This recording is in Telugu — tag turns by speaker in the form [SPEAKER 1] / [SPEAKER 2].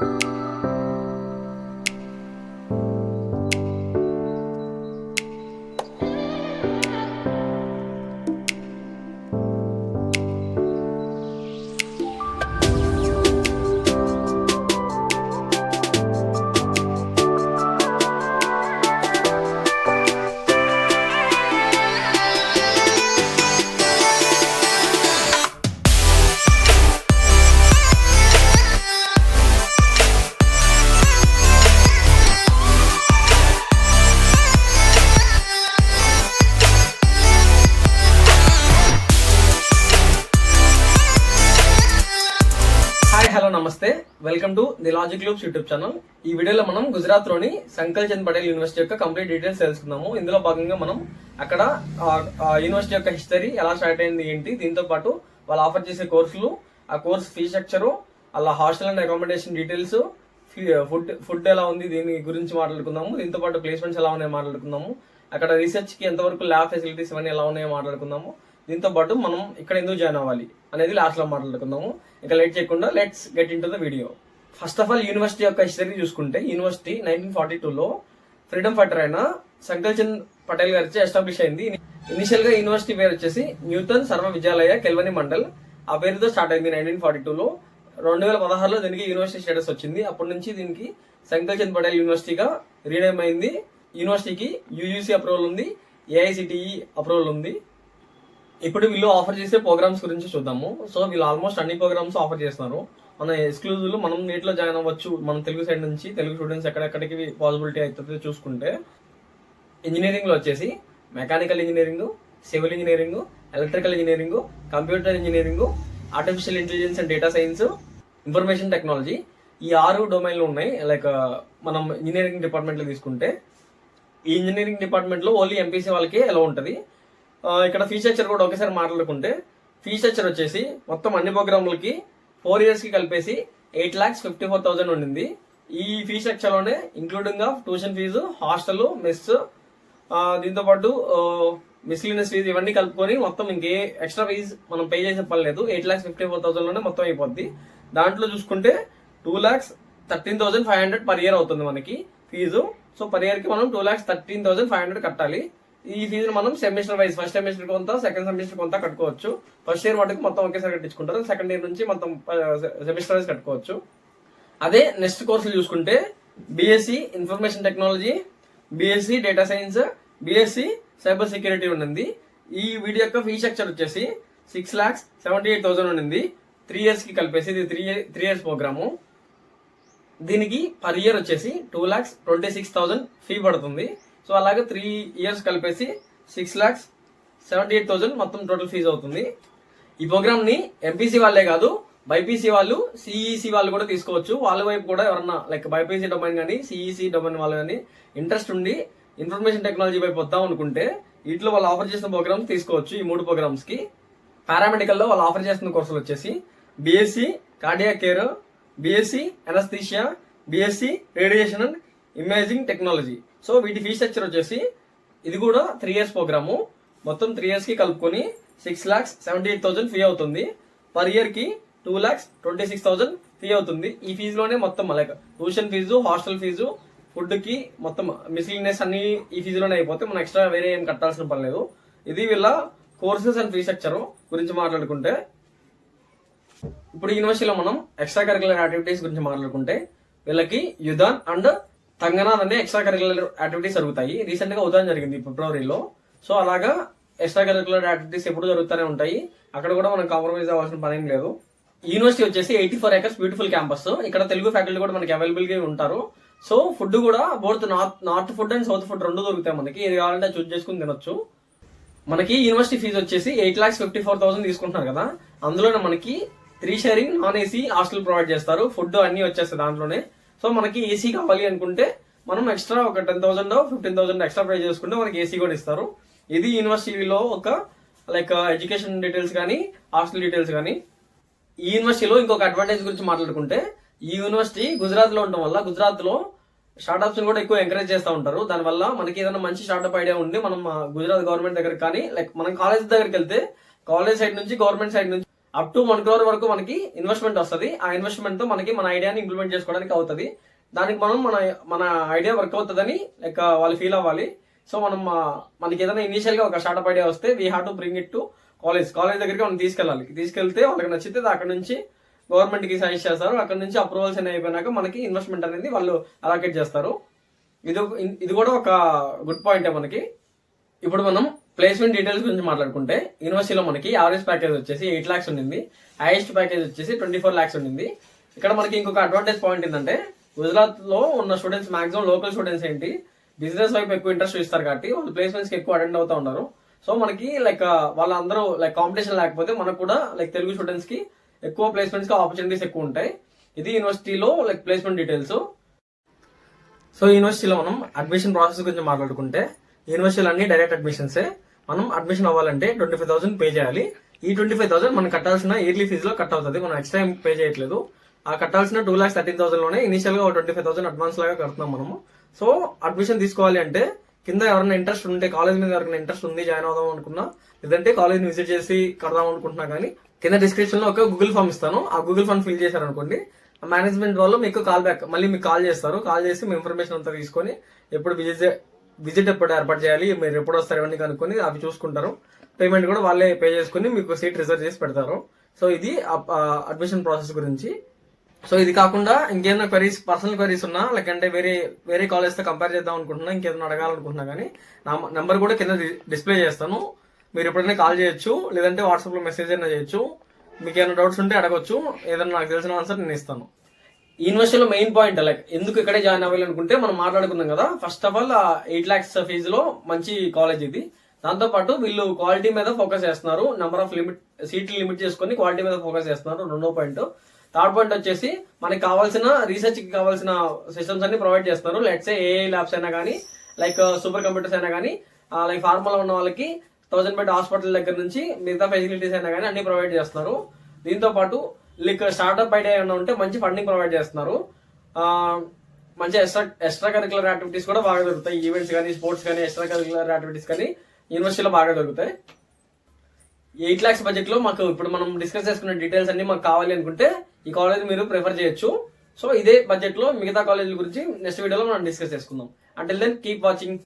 [SPEAKER 1] you హాయ్ హలో నమస్తే. Welcome to the logic loops YouTube channel ఈ వీడియోలో మనం గుజరాత్లోని సంకల్ చంద్ పటేల్ యూనివర్సిటీ యొక్క కంప్లీట్ డీటెయిల్స్ తెలుసుకుందాము. ఇందులో భాగంగా మనం అక్కడ యూనివర్సిటీ యొక్క హిస్టరీ ఎలా స్టార్ట్ అయింది ఏంటి దీంతో పాటు వాళ్ళు ఆఫర్ చేసే కోర్సులు ఆ కోర్స్ ఫీ స్ట్రక్చరు అలా hostel and accommodation details food food ఎలా ఉంది దీని గురించి మాట్లాడుకుందాము. దీంతో పాటు ప్లేస్మెంట్స్ ఎలా ఉన్నాయో మాట్లాడుకుందాము. అక్కడ రీసెర్చ్కి ఎంతవరకు ల్యాబ్ ఫెసిలిటీస్ ఇవన్నీ ఎలా ఉన్నాయో మాట్లాడుకుందాము. దీంతో పాటు మనం ఇక్కడ ఎందుకు జాయిన్ అవ్వాలి అనేది లాస్ట్లో మాట్లాడుకుందాము. ఇక లేట్ చేయకుండా let's get in to the video first of all university యొక్క హిస్టరీ చూసుకుంటే యూనివర్సిటీ నైన్టీన్ ఫార్టీ టూలో ఫ్రీడమ్ ఫైటర్ అయిన సంకల్ చంద్ పటేల్ గారి ఎస్టాబ్లిష్ అయింది. ఇనిషియల్గా యూనివర్సిటీ పేరు వచ్చేసి న్యూటన్ సర్వ విద్యాలయ కెల్వని మండల్ ఆ పేరుతో స్టార్ట్ అయింది నైన్టీన్ ఫార్టీ టూలో రెండు వేల పదహారులో దీనికి యూనివర్సిటీ స్టేటస్ వచ్చింది. అప్పటి నుంచి దీనికి సంకల్ చంద్ పటేల్ యూనివర్సిటీగా రీనేమ్ అయింది. యూనివర్సిటీకి యూజీసీ అప్రూవల్ ఉంది. ఏఐసిటిఈ అప్రూవల్ ఉంది. ఇప్పుడు వీళ్ళు ఆఫర్ చేసే ప్రోగ్రామ్స్ గురించి చూద్దాము. సో వీళ్ళు ఆల్మోస్ట్ అన్ని ప్రోగ్రామ్స్ ఆఫర్ చేస్తున్నారు. మన ఎక్స్క్లూజివ్ మనం నీటిలో జాయిన్ అవ్వచ్చు. మన తెలుగు సైడ్ నుంచి తెలుగు స్టూడెంట్స్ ఎక్కడెక్కడికి పాసిబిలిటీ అవుతుందో చూసుకుంటే ఇంజనీరింగ్లో వచ్చేసి mechanical engineering civil engineering electrical engineering computer engineering artificial intelligence and data science information technology ఈ ఆరు డొమైన్లు ఉన్నాయి. లైక్ మనం ఇంజనీరింగ్ డిపార్ట్మెంట్లో తీసుకుంటే ఈ ఇంజనీరింగ్ డిపార్ట్మెంట్లో ఓన్లీ ఎంపీసీ వాళ్ళకి ఎలా ఉంటుంది. ఇక్కడ ఫీ స్ట్రక్చర్ కూడా ఒకేసారి మాట్లాడుకుంటే ఫీ స్ట్రక్చర్ వచ్చేసి మొత్తం అన్ని ప్రోగ్రాములకి ఫోర్ ఇయర్స్కి కలిపేసి eight lakhs fifty four thousand ఉండింది. ఈ fee స్ట్రక్చర్లోనే including of tuition fees hostel mess దీంతో పాటు మిస్లీనియస్ ఫీజు ఇవన్నీ కలుపుకొని మొత్తం ఇంకే ఎక్స్ట్రా ఫీజు మనం పే చేసే పని లేదు. ఎయిట్ ల్యాక్స్ ఫిఫ్టీ ఫోర్ థౌసండ్లోనే మొత్తం అయిపోద్ది. దాంట్లో చూసుకుంటే two lakhs thirteen thousand five hundred per year అవుతుంది మనకి ఫీజు సో పర్ ఇయర్కి మనం two lakhs thirteen thousand five hundred కట్టాలి. ఈ ఫీజును మనం సెమిస్టర్ వైజ్ ఫస్ట్ సెమిస్టర్ కొంత సెకండ్ సెమిస్టర్ కొంత కట్టుకోవచ్చు. ఫస్ట్ ఇయర్ వాటికి మొత్తం ఒకేసారి కట్టించుకుంటారు. సెకండ్ ఇయర్ నుంచి మొత్తం సెమిస్టర్ వైజ్ కట్టుకోవచ్చు. అదే నెక్స్ట్ కోర్సులు చూసుకుంటే BSc information technology BSc data science BSc cyber security ఉండింది. ఈ వీడియో యొక్క ఫీ స్ట్రక్చర్ వచ్చేసి six lakhs seventy eight thousand ఉండింది త్రీ ఇయర్స్కి కలిపేసి ఇది త్రీ త్రీ ఇయర్స్ ప్రోగ్రాము దీనికి పర్ ఇయర్ వచ్చేసి two lakhs twenty six thousand fee పడుతుంది. సో అలాగే త్రీ ఇయర్స్ కలిపేసి six lakhs seventy eight thousand మొత్తం టోటల్ ఫీజు అవుతుంది. ఈ ప్రోగ్రామ్ని ఎంపీసీ వాళ్ళే కాదు బైపీసీ వాళ్ళు సిఈసి వాళ్ళు కూడా తీసుకోవచ్చు. వాళ్ళ వైపు కూడా ఎవరన్నా లైక్ బైపీసీ డొమైన్ కానీ సిఈసి డొమైన్ వాళ్ళు కానీ ఇంట్రెస్ట్ ఉండి ఇన్ఫర్మేషన్ టెక్నాలజీ వైపు వద్దాం అనుకుంటే వీటిలో వాళ్ళు ఆఫర్ చేసిన ప్రోగ్రామ్స్ తీసుకోవచ్చు ఈ మూడు ప్రోగ్రామ్స్కి పారామెడికల్లో వాళ్ళు ఆఫర్ చేస్తున్న కోర్సులు వచ్చేసి BSc cardia care BSc anaesthesia BSc radiation and imaging technology so వీటి ఫీ స్ట్రక్చర్ వచ్చేసి ఇది కూడా త్రీ ఇయర్స్ ప్రోగ్రాము మొత్తం త్రీ ఇయర్స్కి కలుపుకొని six lakhs seventy eight thousand fee అవుతుంది. పర్ ఇయర్కి two lakhs twenty six thousand fee అవుతుంది. ఈ ఫీజులోనే మొత్తం like tuition fees hostel fees ఫుడ్కి మొత్తం మిస్లీనియస్ అన్ని ఈ ఫీజులోనే అయిపోతే మనం ఎక్స్ట్రా వేరే ఏం కట్టాల్సిన పని లేదు. ఇది వీళ్ళ కోర్సెస్ అండ్ ఫీ స్ట్రక్చర్ గురించి మాట్లాడుకుంటే. ఇప్పుడు యూనివర్సిటీలో మనం ఎక్స్ట్రా కరికులర్ యాక్టివిటీస్ గురించి మాట్లాడుకుంటే వీళ్ళకి యుధాన్ అండ్ తంగనాథ్ అనే ఎక్స్ట్రా కరికులర్ యాక్టివిటీస్ జరుగుతాయి. రీసెంట్గా ఉదాహరణ జరిగింది ఫిబ్రవరిలో. సో అలాగా ఎక్స్ట్రా కరికులర్ యాక్టివిటీస్ ఎప్పుడు జరుగుతూనే ఉంటాయి. అక్కడ కూడా మనం కాంప్రమైజ్ అవ్వాల్సిన పని లేదు. యూనివర్సిటీ వచ్చేసి eighty four acres beautiful campus ఇక్కడ తెలుగు ఫ్యాకల్టీ కూడా మనకి అవైలబుల్గా ఉంటారు. సో ఫుడ్ కూడా both north north food and south food రెండు దొరుకుతాయి మనకి. ఏది కావాలంటే చూస్ చేసుకుని తినొచ్చు. మనకి యూనివర్సిటీ ఫీజు వచ్చేసి eight lakhs fifty four thousand తీసుకుంటున్నారు కదా. అందులోనే మనకి three sharing non AC hostel provide చేస్తారు. ఫుడ్ అన్ని వచ్చేస్తాయి దాంట్లోనే. సో మనకి ఏసీ కావాలి అనుకుంటే మనం ఎక్స్ట్రా ఒక ten thousand fifteen thousand extra pay చేసుకుంటే మనకి ఏసీ కూడా ఇస్తారు. ఇది యూనివర్సిటీలో ఒక లైక్ ఎడ్యుకేషన్ డీటెయిల్స్ కానీ హాస్టల్ డీటెయిల్స్ కానీ. ఈ యూనివర్సిటీలో ఇంకొక అడ్వాంటేజ్ గురించి మాట్లాడుకుంటే ఈ యూనివర్సిటీ గుజరాత్లో ఉండటం ఉండడం వల్ల గుజరాత్లో స్టార్టప్స్ కూడా ఎక్కువ ఎంకరేజ్ చేస్తూ ఉంటారు. దానివల్ల మనకి ఏదైనా మంచి స్టార్ట్అప్ ఐడియా ఉండి మనం uh, గుజరాత్ గవర్నమెంట్ దగ్గర కానీ లైక్ మనం కాలేజ్ దగ్గరికి వెళ్తే కాలేజ్ సైడ్ నుంచి గవర్నమెంట్ సైడ్ నుంచి అప్ టు వన్ క్రోర్ వరకు మనకి ఇన్వెస్ట్మెంట్ వస్తుంది. ఆ ఇన్వెస్ట్మెంట్తో మనకి మన ఐడియాని ఇంప్లిమెంట్ చేసుకోవడానికి అవుతుంది. దానికి మనం మన మన ఐడియా వర్క్ అవుతుందని లైక్ వాళ్ళు ఫీల్ అవ్వాలి. సో మనం మనకి ఏదైనా ఇనిషియల్గా ఒక స్టార్ట్అప్ ఐడియా వస్తే we have to bring it to college college దగ్గరికి మనం తీసుకెళ్ళాలి. తీసుకెళ్తే వాళ్ళకి నచ్చితే అక్కడ నుంచి గవర్నమెంట్కి సజెస్ట్ చేస్తారు. అక్కడ నుంచి అప్రూవల్స్ అనేవి అయిపోయినాక మనకి ఇన్వెస్ట్మెంట్ అనేది వాళ్ళు అలాకేట్ చేస్తారు. ఇది ఇది కూడా ఒక గుడ్ పాయింటే మనకి. ఇప్పుడు మనం ప్లేస్మెంట్ డీటెయిల్స్ గురించి మాట్లాడుకుంటే యూనివర్సిటీలో మనకి యావరేజ్ ప్యాకేజ్ వచ్చేసి ఎయిట్ ల్యాక్స్ ఉండింది. హైయెస్ట్ ప్యాకేజ్ వచ్చేసి ట్వంటీ ఫోర్ ల్యాక్స్ ఉండింది. ఇక్కడ మనకి ఇంకొక అడ్వాంటేజ్ పాయింట్ ఏంటంటే గుజరాత్లో ఉన్న స్టూడెంట్స్ మాక్సిమం లోకల్ స్టూడెంట్స్ ఏంటి బిజినెస్ వైపు ఎక్కువ ఇంట్రెస్ట్ ఇస్తారు కాబట్టి వాళ్ళు ప్లేస్మెంట్స్కి ఎక్కువ అటెండ్ అవుతూ ఉన్నారు. సో మనకి లైక్ వాళ్ళందరూ లైక్ కాంపిటీషన్ లేకపోతే మనకు కూడా లైక్ తెలుగు స్టూడెంట్స్కి ఎక్కువ ప్లేస్మెంట్స్కి ఆపర్చునిటీస్ ఎక్కువ ఉంటాయి. ఇది యూనివర్సిటీలో లైక్ ప్లేస్మెంట్ డీటెయిల్స్ సో యూనివర్సిటీలో మనం అడ్మిషన్ ప్రాసెస్ గురించి మాట్లాడుకుంటే యూనివర్సిటీలు అన్ని డైరెక్ట్ అడ్మిషన్సే మనం అడ్మిషన్ అవ్వాలంటే ట్వంటీ ఫైవ్ థౌసండ్ పే చేయాలి. ఈ ట్వంటీ ఫైవ్ థౌసండ్ మనం కట్టాల్సిన ఇయర్లీ ఫీజులో కట్ అవుతుంది. మనం ఎక్స్ట్రా ఏం పే చేయట్లేదు. ఆ కట్టాల్సిన టూ ల్యాక్స్ థర్టీన్ థౌసండ్లోనే ఇనిషియల్గా ట్వంటీ ఫైవ్ థౌసండ్ అడ్వాన్స్ లాగా కడుతున్నాం మనము. సో అడ్మిషన్ తీసుకోవాలి అంటే కింద ఎవరైనా ఇంట్రెస్ట్ ఉంటే కాలేజ్ మీద ఎవరైనా ఇంట్రెస్ట్ ఉంది జాయిన్ అవుదాం అనుకున్నా లేదంటే కాలేజ్ విజిట్ చేసి కడదాం అనుకుంటున్నా కానీ కింద డిస్క్రిప్షన్లో ఒక గూగుల్ ఫామ్ ఇస్తాను. ఆ గూగుల్ ఫామ్ ఫిల్ చేశారనుకోండి మేనేజ్మెంట్ వాళ్ళు మీకు కాల్ బ్యాక్ మళ్ళీ మీకు కాల్ చేస్తారు. కాల్ చేసి మీ ఇన్ఫర్మేషన్ అంతా తీసుకొని ఎప్పుడు విజిట్ విజిట్ ఎప్పుడు ఏర్పాటు చేయాలి మీరు ఎప్పుడు వస్తారు ఇవన్నీ కనుక్కొని అవి చూసుకుంటారు. పేమెంట్ కూడా వాళ్ళే పే చేసుకుని మీకు సీట్ రిజర్వ్ చేసి పెడతారు. సో ఇది అడ్మిషన్ ప్రాసెస్ గురించి. సో ఇది కాకుండా ఇంకేమైనా క్వరీస్ పర్సనల్ క్వరీస్ ఉన్నా లేకంటే వేరే వేరే కాలేజ్తో కంపేర్ చేద్దాం అనుకుంటున్నా ఇంకేదైనా అడగాలనుకుంటున్నా కానీ నా నెంబర్ కూడా కింద డిస్ప్లే చేస్తాను. మీరు ఎప్పుడైనా కాల్ చేయొచ్చు లేదంటే వాట్సాప్లో మెసేజ్ అయినా చేయొచ్చు. మీకు ఏమైనా డౌట్స్ ఉంటే అడగొచ్చు. ఏదైనా నాకు తెలిసిన ఆన్సర్ నేను ఇస్తాను. యూనివర్సిటీలో మెయిన్ పాయింట్ లైక్ ఎందుకు ఇక్కడే జాయిన్ అవ్వాలనుకుంటే మనం మాట్లాడుకుందాం కదా. First of all eight lakhs ఫీజులో మంచి కాలేజ్ ఇది. దాంతో పాటు వీళ్ళు క్వాలిటీ మీద ఫోకస్ చేస్తున్నారు. నెంబర్ ఆఫ్ లిమిట్ సీట్లు లిమిట్ చేసుకొని క్వాలిటీ మీద ఫోకస్ చేస్తున్నారు. రెండో పాయింట్ థర్డ్ పాయింట్ వచ్చేసి మనకి కావాల్సిన రీసెర్చ్కి కావాల్సిన సిస్టమ్స్ అన్ని ప్రొవైడ్ చేస్తున్నారు. లెట్స్ ఏ ల్యాబ్స్ అయినా కానీ లైక్ సూపర్ కంప్యూటర్స్ అయినా కానీ లైక్ ఫార్మల్ ఉన్న వాళ్ళకి థౌసండ్ బెడ్ హాస్పిటల్ దగ్గర నుంచి మిగతా ఫెసిలిటీస్ అయినా కానీ అన్ని ప్రొవైడ్ చేస్తున్నారు. దీంతో పాటు లైక్ స్టార్ట్అప్ బయట ఏమైనా ఉంటే మంచి ఫండింగ్ ప్రొవైడ్ చేస్తున్నారు. మంచి ఎక్స్ట్రా ఎక్స్ట్రా కరికులర్ యాక్టివిటీస్ కూడా బాగా దొరుకుతాయి. ఈవెంట్స్ కానీ స్పోర్ట్స్ కానీ ఎక్స్ట్రా కరికులర్ యాక్టివిటీస్ కానీ యూనివర్సిటీలో బాగా దొరుకుతాయి. ఎయిట్ లాక్స్ బడ్జెట్లో మాకు ఇప్పుడు మనం డిస్కస్ చేసుకున్న డీటెయిల్స్ అన్ని మాకు కావాలి అనుకుంటే ఈ కాలేజ్ మీరు ప్రిఫర్ చేయొచ్చు. సో ఇదే బడ్జెట్లో మిగతా కాలేజీల గురించి నెక్స్ట్ వీడియోలో మనం డిస్కస్ చేసుకుందాం. అంటే దెన్ కీప్ వాచింగ్